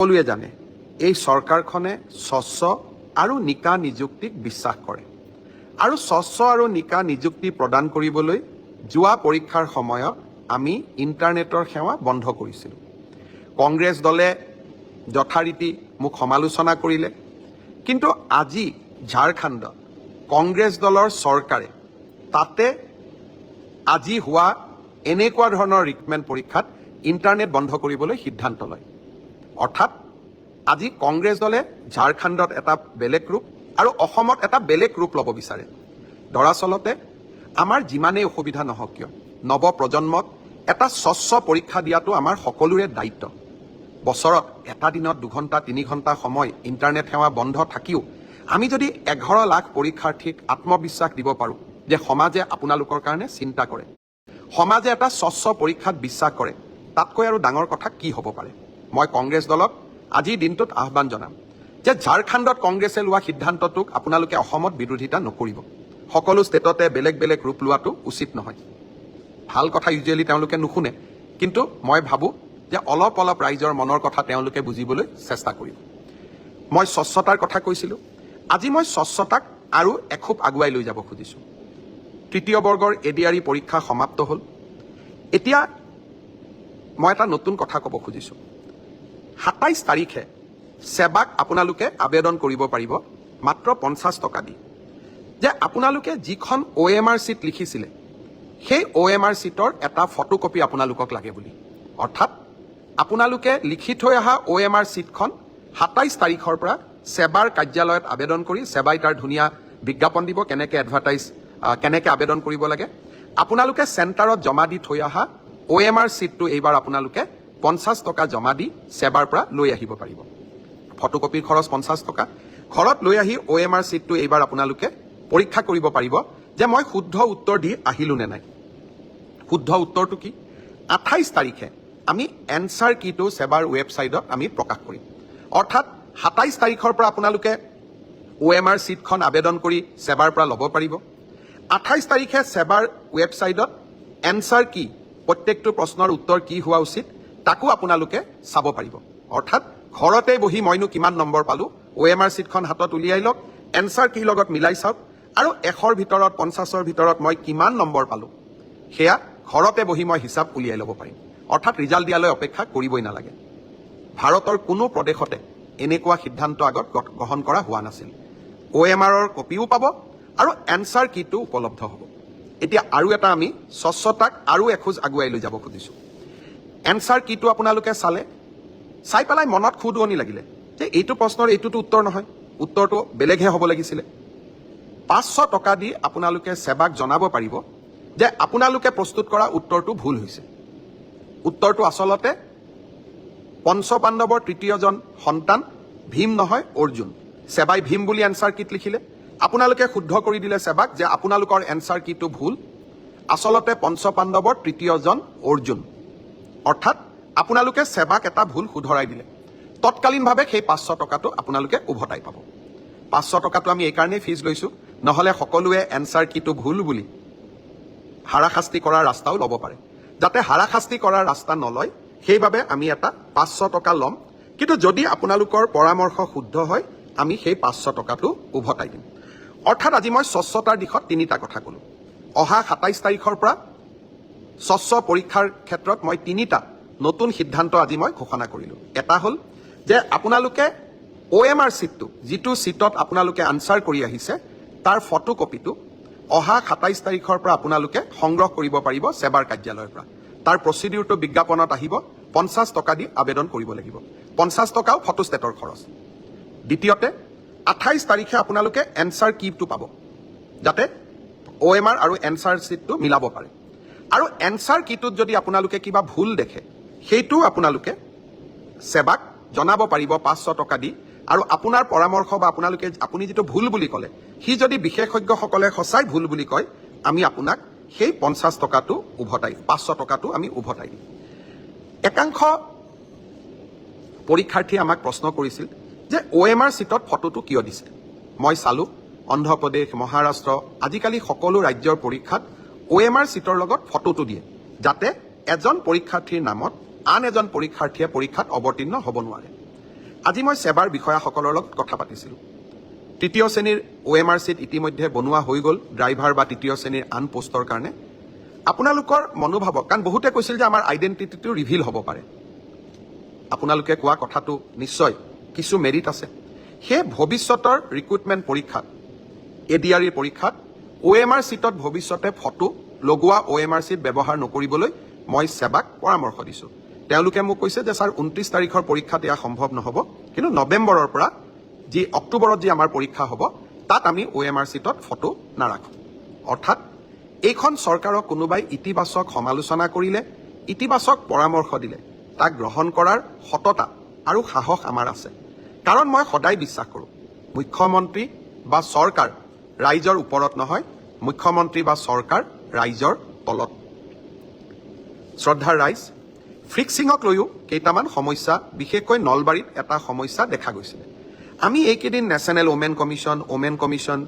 সকলোৱে জানে, এই চৰকাৰখনে স্বচ্ছ আৰু নিকা নিযুক্তিক বিশ্বাস কৰে। আৰু স্বচ্ছ আৰু নিকা নিযুক্তি প্ৰদান কৰিবলৈ যোৱা পৰীক্ষাৰ সময়ত আমি ইণ্টাৰনেটৰ সেৱা বন্ধ কৰিছিলোঁ। কংগ্ৰেছ দলে যথাৰীতি মোক সমালোচনা কৰিলে। কিন্তু আজি ঝাৰখণ্ডত কংগ্ৰেছ দলৰ চৰকাৰে তাতে আজি হোৱা এনেকুৱা ধৰণৰ ৰিক্ৰুটমেণ্ট পৰীক্ষাত ইণ্টাৰনেট বন্ধ কৰিবলৈ সিদ্ধান্ত লয়। অৰ্থাৎ আজি কংগ্ৰেছ দলে ঝাৰখণ্ডত এটা বেলেগ ৰূপ আৰু অসমত এটা বেলেগ ৰূপ ল'ব বিচাৰে। দৰাচলতে, আমাৰ যিমানেই অসুবিধা নহওক কিয় নৱ প্ৰজন্মক এটা স্বচ্ছ পৰীক্ষা দিয়াটো আমাৰ সকলোৰে দায়িত্ব। বছৰত এটা দিনত দুঘণ্টা, তিনি ঘণ্টা সময় ইণ্টাৰনেট সেৱা বন্ধ থাকিও আমি যদি এঘাৰ লাখ পৰীক্ষাৰ্থীক আত্মবিশ্বাস দিব পাৰোঁ যে সমাজে আপোনালোকৰ কাৰণে চিন্তা কৰে, সমাজে এটা স্বচ্ছ পৰীক্ষাত বিশ্বাস কৰে, তাতকৈ আৰু ডাঙৰ কথা কি হ'ব পাৰে? মই কংগ্ৰেছ দলক আজিৰ দিনটোত আহ্বান জনাম যে ঝাৰখণ্ডত কংগ্ৰেছে লোৱা সিদ্ধান্তটোক আপোনালোকে অসমত বিৰোধিতা নকৰিব। সকলো ষ্টেটতে বেলেগ বেলেগ ৰূপ লোৱাটো উচিত নহয়। ভাল কথা ইউজুৱেলি তেওঁলোকে নুশুনে কিন্তু মই ভাবোঁ যে অলপ অলপ ৰাইজৰ মনৰ কথা তেওঁলোকে বুজিবলৈ চেষ্টা কৰিব। মই স্বচ্ছতাৰ কথা কৈছিলোঁ। আজি মই স্বচ্ছতাক আৰু এখোপ আগুৱাই লৈ যাব খুজিছোঁ। তৃতীয় বৰ্গৰ এডিআৰই পৰীক্ষা সমাপ্ত হ'ল। এতিয়া মই এটা নতুন কথা ক'ব খুজিছোঁ। সাতাইছ তাৰিখে সেৱাক আপোনালোকে আবেদন কৰিব পাৰিব, মাত্ৰ পঞ্চাছ টকা দি। যে আপোনালোকে যিখন অ' এম আৰ চিট লিখিছিলে, সেই অ' এম আৰ চিটৰ এটা ফটো কপি আপোনালোকক লাগে বুলি। অৰ্থাৎ, আপোনালোকে লিখি থৈ অহা অ' এম আৰ চিটখন সাতাইছ তাৰিখৰ পৰা সেৱাৰ কাৰ্যালয়ত আবেদন কৰি, সেৱাই তাৰ ধুনীয়া বিজ্ঞাপন দিব, কেনেকৈ এডভাৰটাইজ কেনেকৈ আবেদন কৰিব লাগে। আপোনালোকে চেণ্টাৰত জমা দি থৈ অহা অ' এম আৰ চিটটো এইবাৰ আপোনালোকে পঞ্চাছ টকা জমা দি সেৱাৰ পৰা লৈ আহিব পাৰিব। ফটোকপিৰ খৰচ পঞ্চাছ টকা। ঘৰত লৈ আহি অ' এম আৰ চিটটো এইবাৰ আপোনালোকে পৰীক্ষা কৰিব পাৰিব যে মই শুদ্ধ উত্তৰ দি আহিলোঁ নে নাই। শুদ্ধ উত্তৰটো কি? আঠাইছ তাৰিখে আমি এনচাৰ কিটো সেৱাৰ ৱেবছাইটত আমি প্ৰকাশ কৰিম। অৰ্থাৎ সাতাইছ তাৰিখৰ পৰা আপোনালোকে অ' এম আৰ চিটখন আবেদন কৰি সেৱাৰ পৰা ল'ব পাৰিব। আঠাইছ তাৰিখে সেৱাৰ ৱেবছাইটত এনচাৰ কি, প্ৰত্যেকটো প্ৰশ্নৰ উত্তৰ কি হোৱা উচিত তাকো আপোনালোকে চাব পাৰিব। অৰ্থাৎ ঘৰতে বহি মইনো কিমান নম্বৰ পালোঁ অ' এম আৰ চিটখন হাতত উলিয়াই লওক এনচাৰ কিৰ লগত মিলাই চাওক আৰু এশৰ ভিতৰত পঞ্চাছৰ ভিতৰত মই কিমান নম্বৰ পালোঁ। সেয়া ঘৰতে বহি মই হিচাপ উলিয়াই ল'ব পাৰিম। অৰ্থাৎ ৰিজাল্ট দিয়ালৈ অপেক্ষা কৰিবই নালাগে। ভাৰতৰ কোনো প্ৰদেশতে এনেকুৱা সিদ্ধান্ত আগত গ্ৰহণ কৰা হোৱা নাছিল। অ' এম আৰৰ কপিও পাব আৰু এনচাৰ কিটো উপলব্ধ হ'ব। এতিয়া আৰু এটা আমি স্বচ্ছতাক আৰু এখোজ আগুৱাই লৈ যাব খুজিছোঁ। এনচাৰ কিটো আপোনালোকে চালে? চাই পেলাই মনত খুদুৱনি লাগিলে। যে এইটো প্ৰশ্নৰ এইটোতো উত্তৰ নহয়। উত্তৰটো বেলেগহে হ'ব লাগিছিলে। পাঁচশ টকা দি আপোনালোকে সেৱাক জনাব পাৰিব যে আপোনালোকে প্ৰস্তুত কৰা উত্তৰটো ভুল হৈছে। উত্তৰটো আচলতে পঞ্চপাণ্ডৱৰ তৃতীয়জন সন্তান ভীম নহয় অৰ্জুন। সেৱাই ভীম বুলি এনচাৰ কিট লিখিলে। আপোনালোকে শুদ্ধ কৰি দিলে সেৱাক যে আপোনালোকৰ এনচাৰ কিটো ভুল। আচলতে পঞ্চপাণ্ডৱৰ তৃতীয়জন অৰ্জুন। অৰ্থাৎ আপোনালোকে সেৱাক এটা ভুল শুধৰাই দিলে। তৎকালীনভাৱে সেই পাঁচশ টকাটো আপোনালোকে উভতাই পাব। পাঁচশ টকাটো আমি এইকাৰণেই ফিজ লৈছোঁ নহ'লে সকলোৱে এনচাৰ কিটো ভুল বুলি হাৰাশাস্তি কৰাৰ ৰাস্তাও ল'ব পাৰে। যাতে হাৰাশাস্তি কৰাৰ ৰাস্তা নলয় সেইবাবে আমি এটা পাঁচশ টকা ল'ম। কিন্তু যদি আপোনালোকৰ পৰামৰ্শ শুদ্ধ হয় আমি সেই পাঁচশ টকাটো উভতাই দিম। অৰ্থাৎ আজি মই স্বচ্ছতাৰ দিশত তিনিটা কথা ক'লোঁ। অহা সাতাইছ তাৰিখৰ পৰা স্বচ্ছ পৰীক্ষাৰ ক্ষেত্ৰত মই তিনিটা নতুন সিদ্ধান্ত আজি মই ঘোষণা কৰিলোঁ। এটা হ'ল যে আপোনালোকে অ' এম আৰ চিটটো যিটো চিটত আপোনালোকে আনচাৰ কৰি আহিছে, তাৰ ফটো কপিটো অহা সাতাইছ তাৰিখৰ পৰা আপোনালোকে সংগ্ৰহ কৰিব পাৰিব সেৱাৰ কাৰ্যালয়ৰ পৰা। তাৰ প্ৰচিডিউৰটো বিজ্ঞাপনত আহিব, পঞ্চাছ টকা দি আবেদন কৰিব লাগিব। পঞ্চাছ টকাও ফটোষ্টেটৰ খৰচ। দ্বিতীয়তে, আঠাইছ তাৰিখে আপোনালোকে এনচাৰ কিটো পাব, যাতে অ' এম আৰ আৰু এনচাৰ চিটটো মিলাব পাৰে। আৰু এনচাৰ কিটোত যদি আপোনালোকে কিবা ভুল দেখে সেইটোও আপোনালোকে সেৱাক জনাব পাৰিব পাঁচশ টকা দি। আৰু আপোনাৰ পৰামৰ্শ বা আপোনালোকে আপুনি যিটো ভুল বুলি ক'লে সি যদি বিশেষজ্ঞসকলে সঁচাই ভুল বুলি কয় আমি আপোনাক সেই পঞ্চাছ টকাটো উভতাই পাঁচশ টকাটো আমি উভতাই দিম। একাংশ পৰীক্ষাৰ্থীয়ে আমাক প্ৰশ্ন কৰিছিল যে অ' এম আৰ চিটত ফটোটো কিয় দিছে? মই চালোঁ অন্ধ্ৰপ্ৰদেশ মহাৰাষ্ট্ৰ আজিকালি সকলো ৰাজ্যৰ পৰীক্ষাত অ' এম আৰ চিটৰ লগত ফটোটো দিয়ে যাতে এজন পৰীক্ষাৰ্থীৰ নামত আন এজন পৰীক্ষাৰ্থীয়ে পৰীক্ষাত অৱতীৰ্ণ হ'ব নোৱাৰে। আজি মই সেৱাৰ বিষয়াসকলৰ লগত কথা পাতিছিলোঁ। তৃতীয় শ্ৰেণীৰ অ' এম আৰ চিত ইতিমধ্যে বনোৱা হৈ গ'ল ড্ৰাইভাৰ বা তৃতীয় শ্ৰেণীৰ আন পষ্টৰ কাৰণে। আপোনালোকৰ মনোভাৱক কাৰণ বহুতে কৈছিল যে আমাৰ আইডেণ্টিটিটো ৰিভিল হ'ব পাৰে। আপোনালোকে কোৱা কথাটো নিশ্চয় কিছু মেৰিট আছে। সেই ভৱিষ্যতৰ ৰিক্ৰুটমেণ্ট পৰীক্ষাত এ ডি আৰ ইৰ পৰীক্ষাত অ' এম আৰ চিটত ভৱিষ্যতে ফটো লগোৱা অ' এম আৰ চিট ব্যৱহাৰ নকৰিবলৈ মই সেৱাক পৰামৰ্শ দিছোঁ। তেওঁলোকে মোক কৈছে যে ছাৰ ঊনত্ৰিছ তাৰিখৰ পৰীক্ষাত এয়া সম্ভৱ নহ'ব। কিন্তু নৱেম্বৰৰ পৰা যি অক্টোবৰত যি আমাৰ পৰীক্ষা হ'ব তাত আমি অ' এম আৰ চিটত ফটো নাৰাখোঁ। অৰ্থাৎ এইখন চৰকাৰক কোনোবাই ইতিবাচক সমালোচনা কৰিলে ইতিবাচক পৰামৰ্শ দিলে তাক গ্ৰহণ কৰাৰ সততা আৰু সাহস আমাৰ আছে। কাৰণ মই সদায় বিশ্বাস কৰোঁ মুখ্যমন্ত্ৰী বা চৰকাৰ ৰাইজৰ ওপৰত নহয় মুখ্যমন্ত্ৰী বা চৰকাৰ ৰাইজৰ তলত। শ্ৰদ্ধাৰ ৰাইজ ফ্ৰিক্সিঙক লৈও কেইটামান সমস্যা বিশেষকৈ নলবাৰীত এটা সমস্যা দেখা গৈছিলে। আমি এইকেইদিন national women commission women commission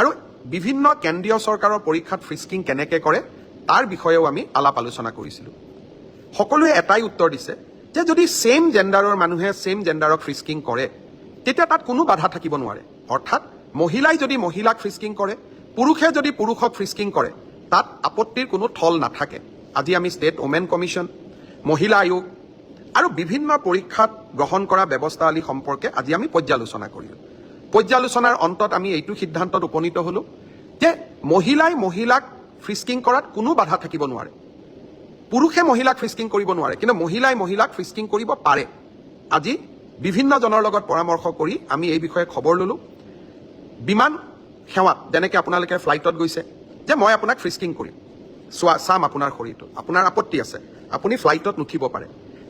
আৰু বিভিন্ন কেন্দ্ৰীয় চৰকাৰৰ পৰীক্ষাত ফ্ৰিস্কিং কেনেকৈ কৰে তাৰ বিষয়েও আমি আলাপ আলোচনা কৰিছিলোঁ। সকলোৱে এটাই উত্তৰ দিছে যে যদি ছেইম জেণ্ডাৰৰ মানুহে ছেইম জেণ্ডাৰক ফ্ৰিস্কিং কৰে তেতিয়া তাত কোনো বাধা থাকিব নোৱাৰে। অৰ্থাৎ মহিলাই যদি মহিলাক ফ্ৰিস্কিং কৰে, পুৰুষে যদি পুৰুষক ফ্ৰিস্কিং কৰে, তাত আপত্তিৰ কোনো থল নাথাকে। আজি আমি ষ্টেট ওমেন কমিশ্যন মহিলা আয়োগ আৰু বিভিন্ন পৰীক্ষাত গ্ৰহণ কৰা ব্যৱস্থাৱলী সম্পৰ্কে আজি আমি পৰ্যালোচনা কৰিলোঁ। পৰ্যালোচনাৰ অন্তত আমি এইটো সিদ্ধান্তত উপনীত হ'লোঁ যে মহিলাই মহিলাক ফ্ৰিস্কিং কৰাত কোনো বাধা থাকিব নোৱাৰে। পুৰুষে মহিলাক ফ্ৰিস্কিং কৰিব নোৱাৰে, কিন্তু মহিলাই মহিলাক ফ্ৰিস্কিং কৰিব পাৰে। আজি বিভিন্নজনৰ লগত পৰামৰ্শ কৰি আমি এই বিষয়ে খবৰ ল'লোঁ। বিমান সেৱাত, যেনেকৈ আপোনালোকে ফ্লাইটত গৈছে, যে মই আপোনাক ফ্ৰিস্কিং কৰিম। চোৱা, চাম আপোনাৰ শৰীৰটো। আপোনাৰ আপত্তি আছে। আপুনি ফ্লাইটত নুঠিব পাৰে।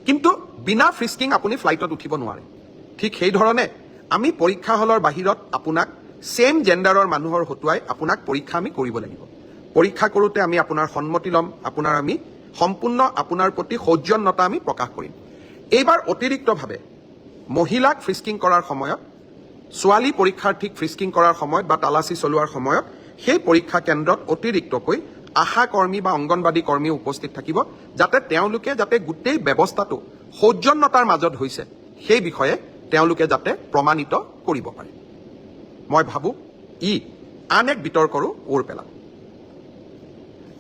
কিন্তু বিনা ফ্ৰিস্কিং আপুনি ফ্লাইটত উঠিব নোৱাৰে। ঠিক সেইধৰণে আমি পৰীক্ষা হলৰ বাহিৰত আপোনাক ছেইম জেণ্ডাৰৰ মানুহৰ হতুৱাই আপোনাক পৰীক্ষা আমি কৰিব লাগিব। পৰীক্ষা কৰোঁতে আমি আপোনাৰ সন্মতি ল'ম, আপোনাৰ আমি সম্পূৰ্ণ আপোনাৰ প্ৰতি সৌজন্যতা আমি প্ৰকাশ কৰিম। এইবাৰ অতিৰিক্তভাৱে মহিলাক ফ্ৰিস্কিং কৰাৰ সময়ত ছোৱালী পৰীক্ষাৰ্থীক ফ্ৰিস্কিং কৰাৰ সময়ত বা তালাচী চলোৱাৰ সময়ত সেই পৰীক্ষা কেন্দ্ৰত অতিৰিক্তকৈ আশা কৰ্মী বা অংগনবাদী কৰ্মী উপস্থিত থাকিব, যাতে তেওঁলোকে যাতে গোটেই ব্যৱস্থাটো সৌজন্যতাৰ মাজত হৈছে, সেই বিষয়ে তেওঁলোকে যাতে প্ৰমাণিত কৰিব পাৰে। মই ভাবোঁ, ই আন এক বিতৰ্কৰো ওৰ পেলাব।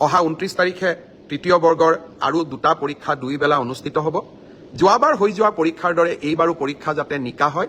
অহা ঊনত্ৰিছ তাৰিখে তৃতীয় বৰ্গৰ আৰু দুটা পৰীক্ষা দুইবেলা অনুষ্ঠিত হ'ব। যোৱাবাৰ হৈ যোৱা পৰীক্ষাৰ দৰে এইবাৰো পৰীক্ষা যাতে নিকা হয়